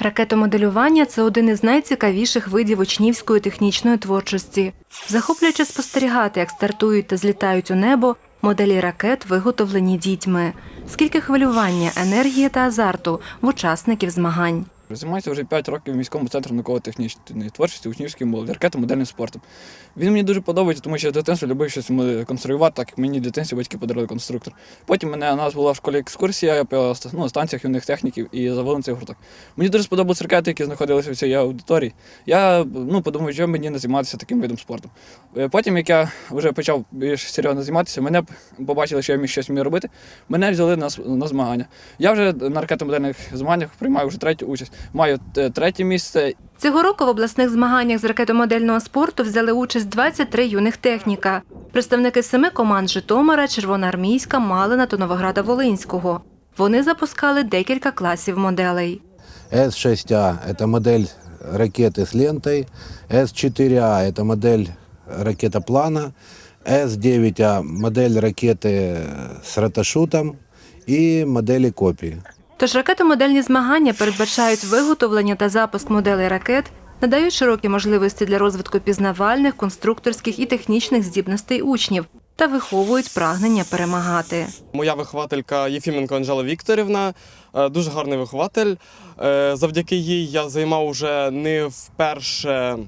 Ракетомоделювання це один із найцікавіших видів учнівської технічної творчості. Захоплююче спостерігати, як стартують та злітають у небо моделі ракет, виготовлені дітьми. Скільки хвилювання, енергії та азарту в учасників змагань. Займаюся вже 5 років в міському центрі науково-технічної творчості учнівської молоді, ракетомодельним спортом. Він мені дуже подобається, тому що я з дитинства любив щось конструювати, так як мені в дитинстві батьки подарували конструктор. Потім мене у нас була в школі екскурсія по ну, станціях юних техніків і завели цей гурток. Мені дуже сподобались ракети, які знаходилися в цій аудиторії. Я ну, подумав, що мені не займатися таким видом спорту. Е, Потім, як я вже почав більш серйозно займатися, мене побачили, що я міг щось вмію робити. Мене взяли на, на змагання. Я вже на ракетомодельних змаганнях приймаю вже третю участь Маю е, третє місце Цього року в обласних змаганнях з ракетомодельного спорту взяли участь 23 юних техніка. Представники семи команд Житомира, Червоноармійська, Малина та Новограда Волинського. Вони запускали декілька класів моделей. С6А – это модель ракеты с лентой, С4А – это модель ракетоплана, С9А – модель ракеты с раташутом и модели копии. Тож ракетомодельні змагання передбачають виготовлення та запуск моделей ракет, надають широкі можливості для розвитку пізнавальних, конструкторських і технічних здібностей учнів та виховують прагнення перемагати. Моя вихователька Єфіменко Анжела Вікторівна, е, дуже гарний вихователь. Е, Завдяки їй я займав вже не вперше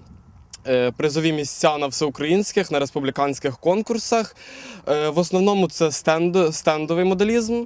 е, призові місця на всеукраїнських, на республіканських конкурсах. В основному це стенд, стендовий моделізм.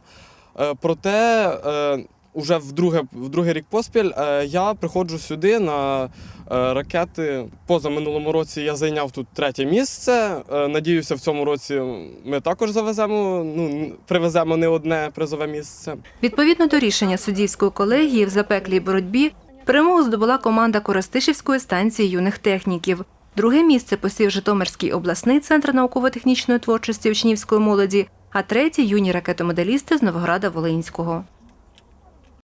Е, Проте е, уже вдруге, в другий рік поспіль е, я приходжу сюди на ракети. Поза минулому році я зайняв тут третє місце. Надіюся, в цьому році ми також завеземо, ну, привеземо не одне призове місце. Відповідно до рішення суддівської колегії в запеклій боротьбі перемогу здобула команда Коростишівської станції юних техніків. Друге місце посів Житомирський обласний центр науково-технічної творчості учнівської молоді, а треті юні ракетомоделісти з Новограда Волинського.